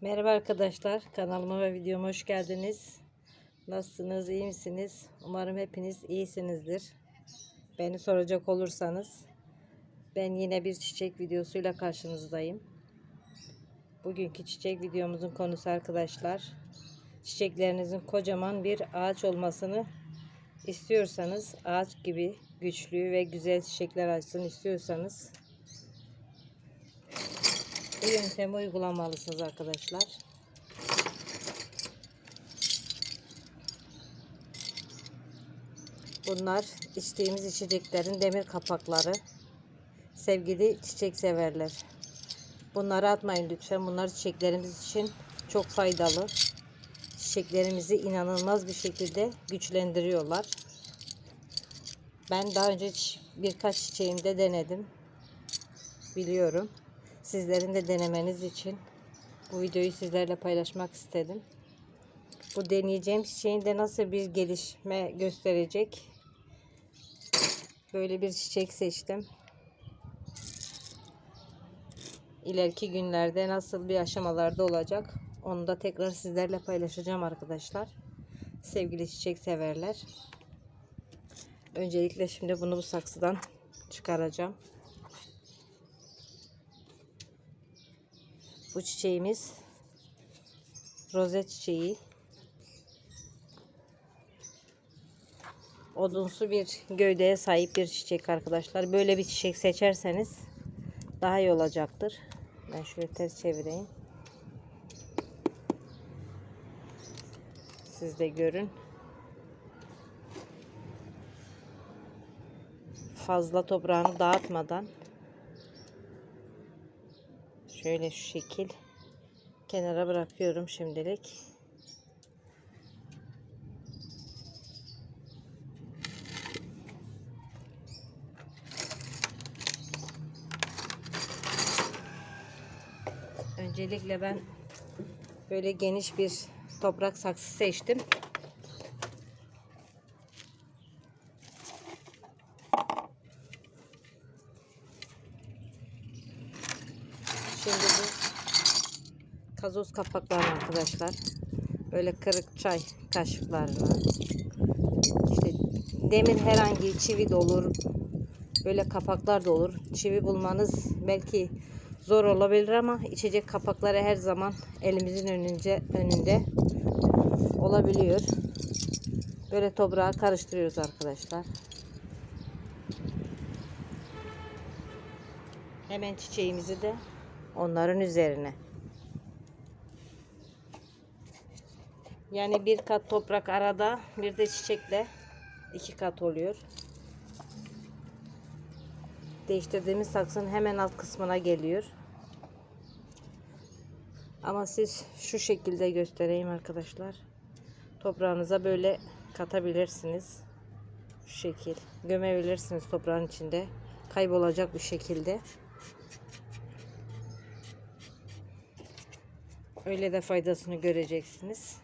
Merhaba arkadaşlar. Kanalıma ve videoma hoş geldiniz. Nasılsınız? iyi misiniz? Umarım hepiniz iyisinizdir. Beni soracak olursanız ben yine bir çiçek videosuyla karşınızdayım. Bugünkü çiçek videomuzun konusu arkadaşlar. Çiçeklerinizin kocaman bir ağaç olmasını istiyorsanız, ağaç gibi güçlü ve güzel çiçekler açsın istiyorsanız bu yöntemi uygulamalısınız arkadaşlar. Bunlar içtiğimiz içeceklerin demir kapakları. Sevgili çiçek severler. Bunları atmayın lütfen. Bunlar çiçeklerimiz için çok faydalı. Çiçeklerimizi inanılmaz bir şekilde güçlendiriyorlar. Ben daha önce birkaç çiçeğimde denedim. Biliyorum. Sizlerin de denemeniz için bu videoyu sizlerle paylaşmak istedim. Bu deneyeceğim çiçeğin de nasıl bir gelişme gösterecek. Böyle bir çiçek seçtim. İleriki günlerde nasıl bir aşamalarda olacak onu da tekrar sizlerle paylaşacağım arkadaşlar. Sevgili çiçek severler. Öncelikle şimdi bunu bu saksıdan çıkaracağım. Bu çiçeğimiz rozet çiçeği. Odunsu bir gövdeye sahip bir çiçek arkadaşlar. Böyle bir çiçek seçerseniz daha iyi olacaktır. Ben şöyle ters çevireyim. Siz de görün. Fazla toprağını dağıtmadan Şöyle şu şekil kenara bırakıyorum şimdilik. Öncelikle ben böyle geniş bir toprak saksı seçtim. Şimdi bu gazoz kapakları arkadaşlar. Böyle kırık çay kaşıklarını işte demir herhangi çivi de olur. Böyle kapaklar da olur. Çivi bulmanız belki zor olabilir ama içecek kapakları her zaman elimizin önünce önünde olabiliyor. Böyle toprağa karıştırıyoruz arkadaşlar. Hemen çiçeğimizi de onların üzerine. Yani bir kat toprak arada bir de çiçekle iki kat oluyor. Değiştirdiğimiz saksının hemen alt kısmına geliyor. Ama siz şu şekilde göstereyim arkadaşlar. Toprağınıza böyle katabilirsiniz. Şu şekil. Gömebilirsiniz toprağın içinde. Kaybolacak bir şekilde. Öyle de faydasını göreceksiniz.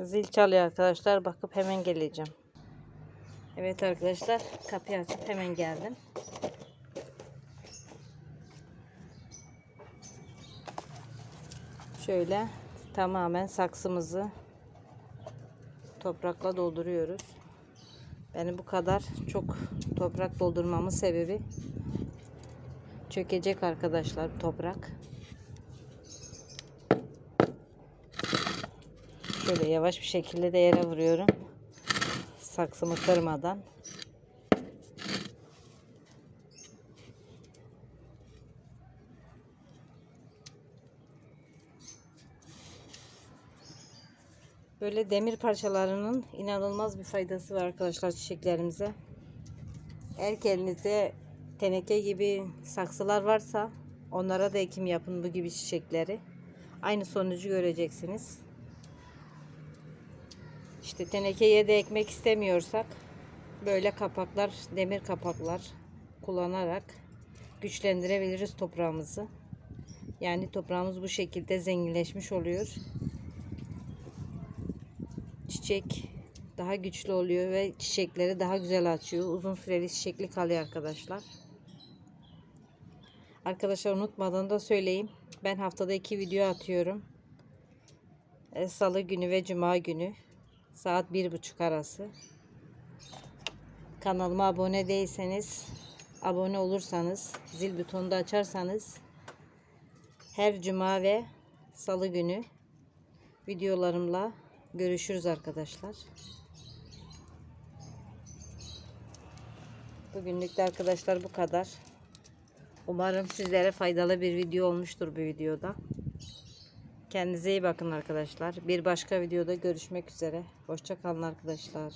Zil çalıyor arkadaşlar. Bakıp hemen geleceğim. Evet arkadaşlar. Kapıyı açıp hemen geldim. Şöyle tamamen saksımızı toprakla dolduruyoruz. Benim bu kadar çok toprak doldurmamın sebebi çökecek arkadaşlar toprak. Şöyle yavaş bir şekilde de yere vuruyorum. Saksımı kırmadan. Böyle demir parçalarının inanılmaz bir faydası var arkadaşlar çiçeklerimize. Eğer elinizde teneke gibi saksılar varsa Onlara da ekim yapın bu gibi çiçekleri. Aynı sonucu göreceksiniz. İşte tenekeye de ekmek istemiyorsak böyle kapaklar, demir kapaklar kullanarak güçlendirebiliriz toprağımızı. Yani toprağımız bu şekilde zenginleşmiş oluyor. Çiçek daha güçlü oluyor ve çiçekleri daha güzel açıyor. Uzun süreli çiçekli kalıyor arkadaşlar. Arkadaşlar unutmadan da söyleyeyim. Ben haftada iki video atıyorum. E, Salı günü ve Cuma günü. Saat bir buçuk arası. Kanalıma abone değilseniz, abone olursanız, zil butonunu da açarsanız her Cuma ve Salı günü videolarımla görüşürüz arkadaşlar. Bugünlük de arkadaşlar bu kadar. Umarım sizlere faydalı bir video olmuştur bu videoda. Kendinize iyi bakın arkadaşlar. Bir başka videoda görüşmek üzere. Hoşçakalın arkadaşlar.